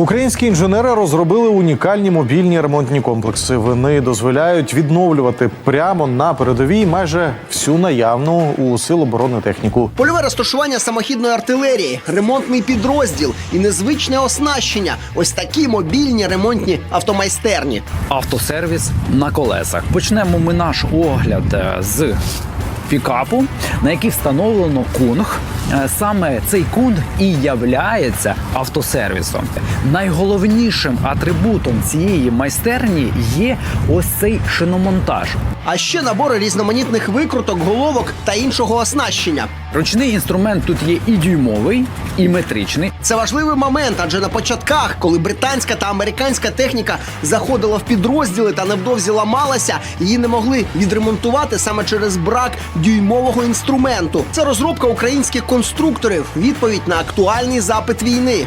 Українські інженери розробили унікальні мобільні ремонтні комплекси. Вони дозволяють відновлювати прямо на передовій майже всю наявну у сил оборони техніку. Польове розташування самохідної артилерії, ремонтний підрозділ і незвичне оснащення. Ось такі мобільні ремонтні автомайстерні. автосервіс на колесах. Почнемо ми наш огляд е, з пікапу, на який встановлено кунг. Е, Саме цей кунг і являється автосервісом. Найголовнішим атрибутом цієї майстерні є ось цей шиномонтаж. А ще набори різноманітних викруток, головок та іншого оснащення. Ручний інструмент тут є і дюймовий, і метричний. Це важливий момент, адже на початках, коли британська та американська техніка заходила в підрозділи та невдовзі ламалася, її не могли відремонтувати саме через брак дюймового інструменту. Це розробка українських конструкторів, відповідь на актуальний запит війни.